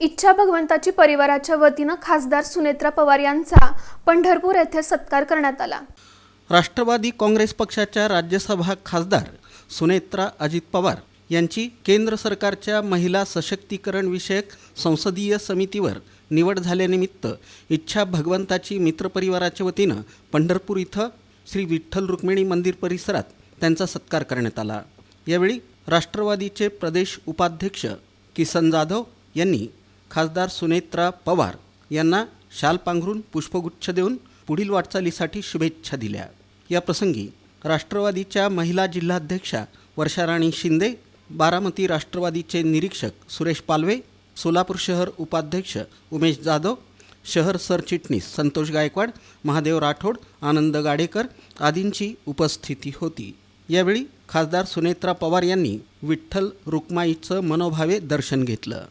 इच्छा भगवंताची परिवाराच्या वतीनं खासदार सुनेत्रा पवार यांचा पंढरपूर येथे सत्कार करण्यात आला. राष्ट्रवादी काँग्रेस पक्षाच्या राज्यसभा खासदार सुनेत्रा अजित पवार यांची केंद्र सरकारच्या महिला सशक्तीकरण विषयक संसदीय समितीवर निवड झाल्यानिमित्त इच्छा भगवंताची मित्रपरिवाराच्या वतीनं पंढरपूर इथं श्री विठ्ठल रुक्मिणी मंदिर परिसरात त्यांचा सत्कार करण्यात आला. यावेळी राष्ट्रवादीचे प्रदेश उपाध्यक्ष किसन जाधव यांनी खासदार सुनेत्रा पवार यांना शाल पांघरून पुष्पगुच्छ देऊन पुढील वाटचालीसाठी शुभेच्छा दिल्या. या प्रसंगी राष्ट्रवादीच्या महिला जिल्हाध्यक्षा वर्षाराणी शिंदे बारामती राष्ट्रवादीचे निरीक्षक सुरेश पालवे सोलापूर शहर उपाध्यक्ष उमेश जाधव शहर सरचिटणीस संतोष गायकवाड महादेव राठोड आनंद गाडेकर आदींची उपस्थिती होती. यावेळी खासदार सुनेत्रा पवार यांनी विठ्ठल रुक्माईचं मनोभावे दर्शन घेतलं.